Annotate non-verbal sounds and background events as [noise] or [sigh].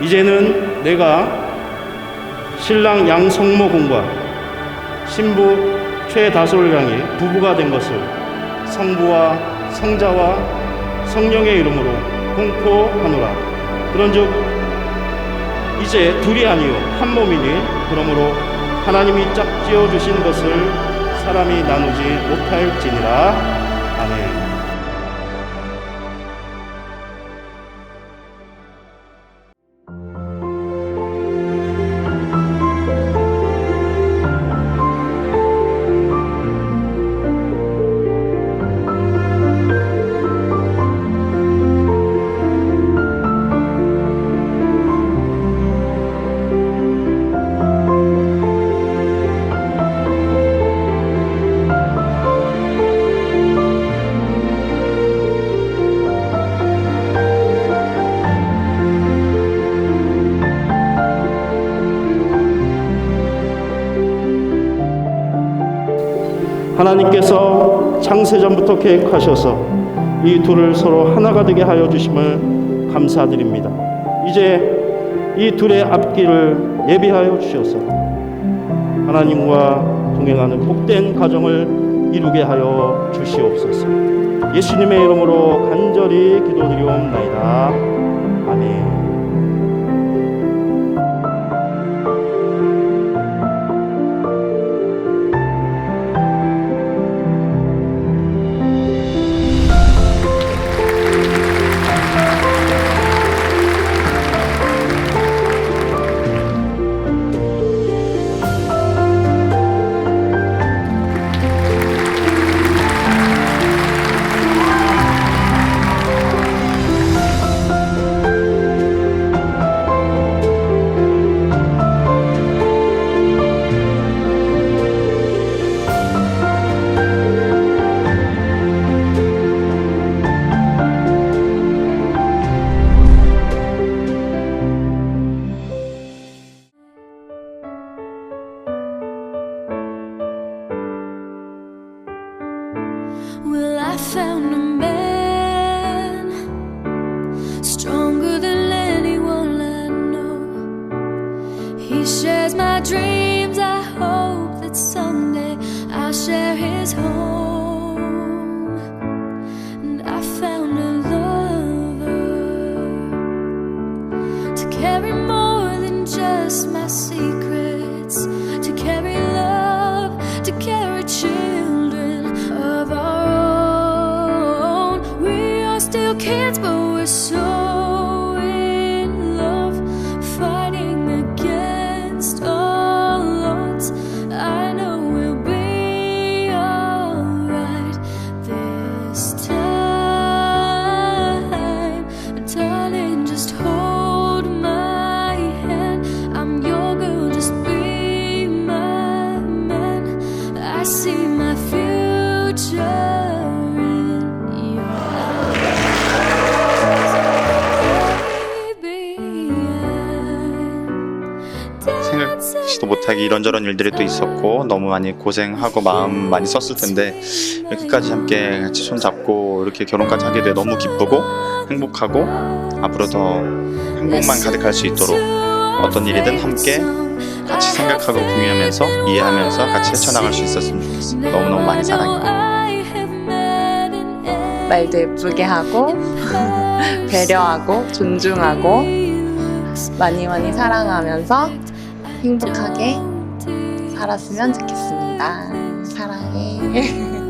이제는 내가 신랑 양성모군과 신부 최다솔을 향해 부부가 된 것을 성부와 성자와 성령의 이름으로 공포하노라. 그런즉 이제 둘이 아니요 한 몸이니 그러므로 하나님이 짝지어 주신 것을 사람이 나누지 못할지니라. 하나님께서 창세전부터 계획하셔서 이 둘을 서로 하나가 되게 하여 주심을 감사드립니다. 이제 이 둘의 앞길을 예비하여 주셔서 하나님과 동행하는 복된 가정을 이루게 하여 주시옵소서. 예수님의 이름으로 간절히 기도드리옵나이다. 아멘. I found a man stronger than anyone I know. He shares my dreams. I hope that someday I'll share his home. And I found a lover to carry more than just my secrets, still kids, but we're so in love, fighting against all odds. I know we'll be alright this time. Darling, just hold my hand. I'm your girl, just be my man. I see my future 생각지도 못하게 이런저런 일들이 또 있었고 너무 많이 고생하고 마음 많이 썼을 텐데 이렇게까지 함께 같이 손잡고 이렇게 결혼까지 하게 돼 너무 기쁘고 행복하고 앞으로 더 행복만 가득할 수 있도록 어떤 일이든 함께 같이 생각하고 공유하면서 이해하면서 같이 헤쳐나갈 수 있었으면 좋겠어 너무너무 많이 사랑해 말도 예쁘게 하고 [laughs] 배려하고 존중하고 많이 많이 사랑하면서 행복하게 살았으면 좋겠습니다. 사랑해. [laughs]